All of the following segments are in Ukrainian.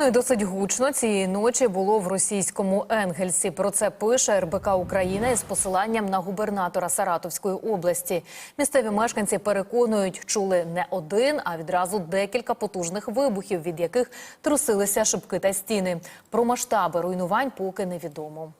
Ну і досить гучно цієї ночі було в російському Енгельсі. Про це пише РБК Україна із посиланням на губернатора Саратовської області. Місцеві мешканці переконують, чули не один, а відразу декілька потужних вибухів, від яких трусилися шибки та стіни. Про масштаби руйнувань поки невідомо.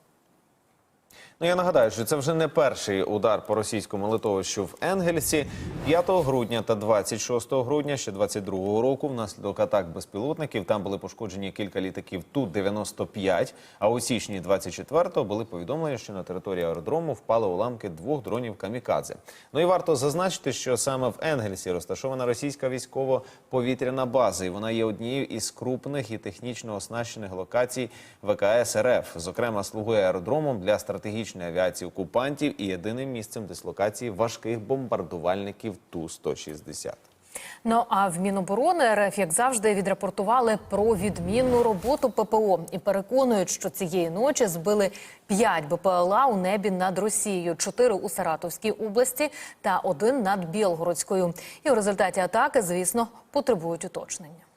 Ну я нагадаю, що це вже не перший удар по російському литовищу в Енгельсі. 5 грудня та 26 грудня ще 22 року внаслідок атак безпілотників там були пошкоджені кілька літаків Ту-95, а у січні 24-го були повідомлення, що на території аеродрому впали уламки двох дронів «Камікадзе». Ну і варто зазначити, що саме в Енгельсі розташована російська військово-повітряна база, і вона є однією із крупних і технічно оснащених локацій ВКС РФ. Зокрема, слугує аеродромом для стратегічної авіації окупантів і єдиним місцем дислокації важких бомбардувальників Ту-160. Ну а в Міноборони РФ, як завжди, відрапортували про відмінну роботу ППО і переконують, що цієї ночі збили 5 БПЛА у небі над Росією, 4 у Саратовській області та один над Білгородською. І у результаті атаки, звісно, потребують уточнення.